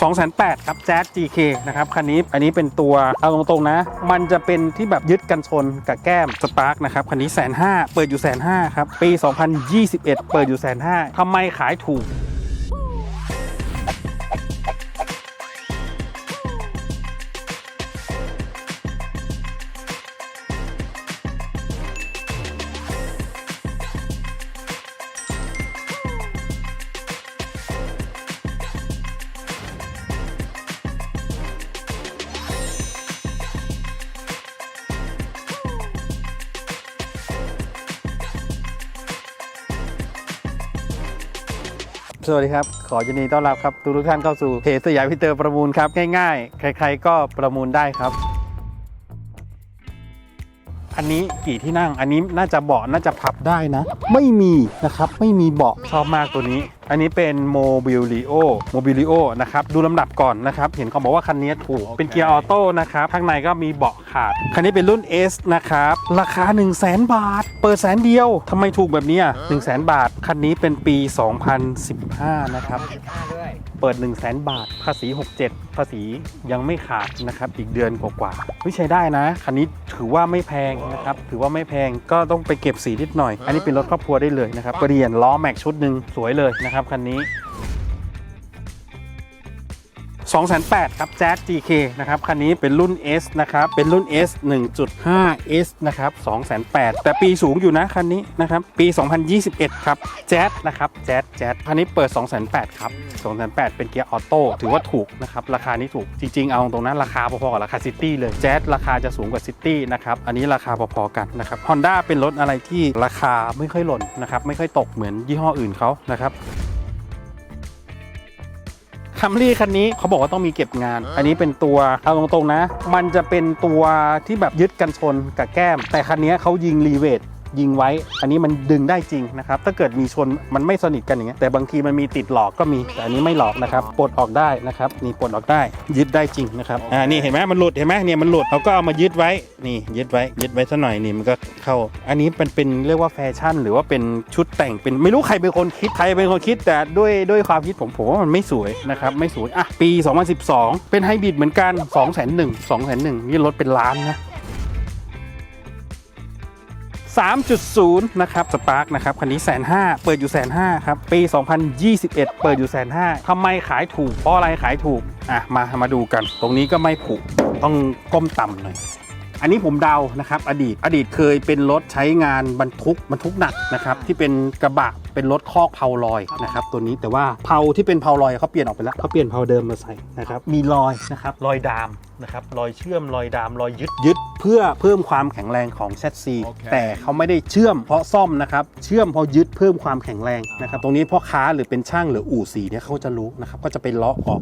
2,800ครับแจ๊ส GK นะครับคันนี้อันนี้เป็นตัวเอาตรงๆนะ มันจะเป็นที่แบบยึดกันชนกับแก้มสปาร์กนะครับคันนี้แสนห้าเปิดอยู่แสนห้าครับปี 2021 เปิดอยู่แสนห้าทำไมขายถูก สวัสดีครับ ขอยินดีต้อนรับครับทุกทุกท่านเข้าสู่เพจสยามพิเตอร์ประมูลครับ ง่ายๆ ใครๆก็ประมูลได้ครับ อันนี้กี่ที่นั่ง อันนี้น่าจะเบาะน่าจะพับได้นะ ไม่มีนะครับ ไม่มีเบาะชอบมากตัวนี้อันนี้เป็นโมบิลิโอโมบิลิโอนะครับ ดูลำดับก่อนนะครับ เห็นเขาบอกว่าคันนี้ถูก เป็นเกียร์ออโต้นะครับ ข้างในก็มีเบาะขาด คันนี้เป็นรุ่น S นะครับ ราคา 1 0 0 0 0แบาท เปิดแสนเดียว ทำไมถูกแบบเนี้1 0 0 0 0แบาท คันนี้เป็นปี 2015 นะครับ เปิด 1 0 0 0 0แบาท ภาษี 67 ภาษียังไม่ขาดนะครับ อีกเดือนกว่าๆเฮ้ยใช้ได้นะ คันนี้ถือว่าไม่แพงนะครับ ถือว่าไม่แพง ก็ต้องไปเก็บสีนิดหน่อย อันนี้เป็นรถครอบครัวได้เลยนะครับ เปลี่ยนล้อแม็กชุดหนึ่งสวยเลยนะครับคันนี้2,800ครับแจ๊ส GK นะครับ คันนี้เป็นรุ่น S นะครับ เป็นรุ่น S 1.5 S นะครับ2,800แต่ปีสูงอยู่นะ คันนี้นะครับ ปี 2021 ครับแจ๊สนะครับแจ๊สแจ๊สคันนี้เปิด2,800ครับ2,800เป็นเกียร์ออโต้ถือว่าถูกนะครับ ราคานี้ถูกจริง ๆ เอาตรงนั้นราคาพอๆกับราคาซิตี้เลยแจ๊สราคาจะสูงกว่าซิตี้นะครับ อันนี้ราคาพอๆกันนะครับ Honda เป็นรถอะไรที่ราคาไม่ค่อยหล่นนะครับไม่ค่อยตกเหมือนยี่ห้ออื่นเขานะครับ คัมรี่คันนี้เขาบอกว่าต้องมีเก็บงาน อันนี้เป็นตัวเอาตรงๆนะ มันจะเป็นตัวที่แบบยึดกันชนกับแก้ม แต่คันนี้เขายิงรีเวท ยิงไว้ อันนี้มันดึงได้จริงนะครับ ถ้าเกิดมีชนมันไม่สนิทกันอย่างเงี้ย แต่บางทีมันมีติดหลอกก็มี แต่อันนี้ไม่หลอกนะครับ ปลดออกได้นะครับ นี่ปลดออกได้ ยึดได้จริงนะครับ อ่า นี่เห็นไหมมันหลุด เห็นไหมเนี่ยมันหลุดเขาก็เอามายึดไว้ นี่ยึดไว้ ยึดไว้ซะหน่อยนี่มันก็เข้า อันนี้เป็นเป็นเรียกว่าแฟชั่น หรือว่าเป็นชุดแต่ง เป็นไม่รู้ใครเป็นคนคิด ใครเป็นคนคิด แต่ด้วยด้วยความคิดผมผมว่ามันไม่สวยนะครับ ไม่สวย อะ ปี 2012 เป็นไฮบริดเหมือนกัน 2 0 0 0 0 0 2 0 0 0 0นี่รถเป็นล้านนะ 3.0 นะครับสปาร์กนะครับ คันนี้แสนห้าเปิดอยู่แสนห้าครับ ปี 2021 เปิดอยู่แสนห้าทำไมขายถูก เพราะอะไรขายถูก อะ มา มาดูกัน ตรงนี้ก็ไม่ผูกต้องก้มต่ำหน่อยอันนี้ผมเดานะครับ อดีตอดีตเคยเป็นรถใช้งานบรรทุกบรรทุกหนักนะครับที่เป็นกระบะเป็นรถคอกเพาลอยนะครับตัวนี้แต่ว่าเพาที่เป็นเพาลอยเขาเปลี่ยนออกไปแล้วเขาเปลี่ยนเพาเดิมมาใส่นะครับมีรอยนะครับรอยดาม นะครับรอยเชื่อมรอยดามรอยยึด ยึดเพื่อเพิ่มความแข็งแรงของแชสซีโอเค แต่เขาไม่ได้เชื่อมเพราะซ่อมนะครับ เชื่อมเพราะยึดเพิ่มความแข็งแรงนะครับ ตรงนี้พ่อค้าหรือเป็นช่างหรืออู่สีเนี่ยเขาจะรู้นะครับ ก็จะไปเลาะออก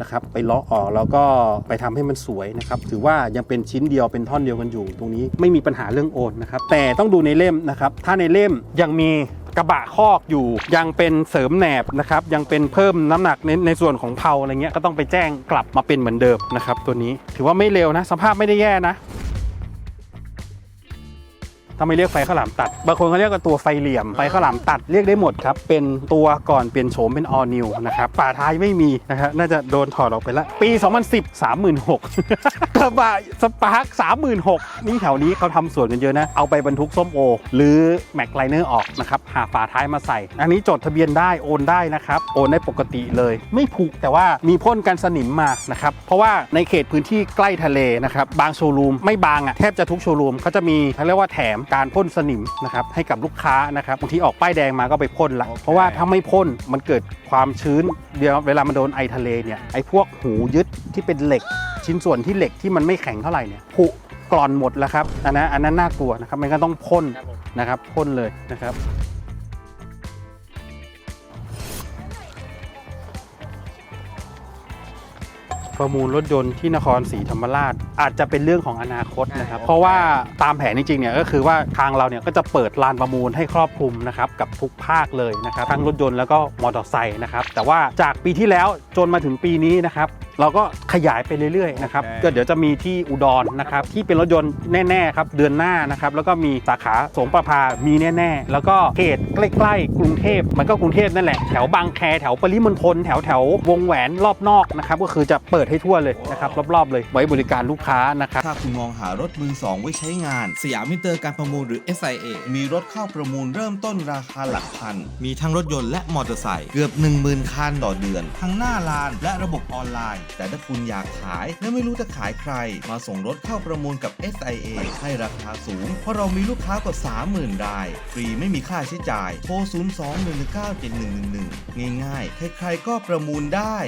นะครับ ไปเลาะออกแล้วก็ไปทำให้มันสวยนะครับ ถือว่ายังเป็นชิ้นเดียวเป็นท่อนเดียวกันอยู่ ตรงนี้ไม่มีปัญหาเรื่องโอนนะครับ แต่ต้องดูในเล่มนะครับ ถ้าในเล่มยังมี กระบะคอกอยู่ยังเป็นเสริมแหนบนะครับยังเป็นเพิ่มน้ำหนักในในส่วนของเพลาอะไรเงี้ยก็ต้องไปแจ้งกลับมาเป็นเหมือนเดิมนะครับตัวนี้ถือว่าไม่เร็วนะ สภาพไม่ได้แย่นะ ถ้าไม่เรียกไฟข้าวหลามตัด บางคนเขาเรียกว่าตัวไฟเหลี่ยม ไฟข้าวหลามตัดเรียกได้หมดครับ เป็นตัวก่อนเปลี่ยนโฉมเป็น all new นะครับ ฝาท้ายไม่มีนะครับน่าจะโดนถอดออกไปแล้วปี 2010 36,000กระบะสปาร์ค36,000นี่แถวนี้เขาทำสวนกันเยอะนะ เอาไปบรรทุกส้มโอ หรือแม็กไลเนอร์ออกนะครับ หาฝาท้ายมาใส่ อันนี้จดทะเบียนได้ โอนได้นะครับ โอนได้ปกติเลย ไม่ผูกแต่ว่ามีพ่นกันสนิมมานะครับ เพราะว่าในเขตพื้นที่ใกล้ทะเลนะครับ บางโชว์รูมไม่บางอะ แทบจะทุกโชว์รูมเขาจะมีเขาเรียกว่าแถมการพ่นสนิมนะครับให้กับลูกค้านะครับบางทีออกป้ายแดงมาก็ไปพ่นละโอเคเพราะว่าถ้าไม่พ่นมันเกิดความชื้นเดี๋ยวเวลามันโดนไอทะเลเนี่ยไอพวกหูยึดที่เป็นเหล็ก ชิ้นส่วนที่เหล็กที่มันไม่แข็งเท่าไหร่เนี่ยผุกร่อนหมดแล้วครับอันนั้นอันนั้นน่ากลัวนะครับมันก็ต้องพ่นนะครับพ่นเลยนะครับ ประมูลรถยนต์ที่นครศรีธรรมราช อาจจะเป็นเรื่องของอนาคตนะครับ เพราะว่าตามแผนจริงๆเนี่ยก็คือว่าทางเราเนี่ยก็จะเปิดลานประมูลให้ครอบคลุมนะครับกับทุกภาคเลยนะครับทั้งรถยนต์แล้วก็มอเตอร์ไซค์นะครับแต่ว่าจากปีที่แล้วจนมาถึงปีนี้นะครับ เราก็ขยายไปเรื่อยๆนะครับโอเค ก็เดี๋ยวจะมีที่อุดรนะครับที่เป็นรถยนต์แน่ๆครับเดือนหน้านะครับแล้วก็มีสาขาสงประพามีแน่ๆ แล้วก็เขตใกล้ๆกรุงเทพมันก็กรุงเทพนั่นแหละแถวบางแคแถวปริมณฑลแถวแถววงแหวนรอบนอกนะครับก็คือจะเปิดให้ทั่วเลยนะครับรอบๆเลยไว้บริการลูกค้านะครับ ถ้าคุณมองหารถมือสองไว้ใช้งาน สยามมิเตอร์การประมูลหรือ SIA มีรถเข้าประมูลเริ่มต้นราคาหลักพัน มีทั้งรถยนต์และมอเตอร์ไซค์เกือบ 10,000 คันต่อเดือน ทั้งหน้าลานและระบบออนไลน์แต่ถ้าคุณอยากขายและไม่รู้จะขายใคร มาส่งรถเข้าประมูลกับ SIA ให้ราคาสูง เพราะเรามีลูกค้ากว่า 30,000 ราย ฟรีไม่มีค่าใช้จ่าย โทร 02 1 9 7111 ง่ายๆ ใครๆก็ประมูลได้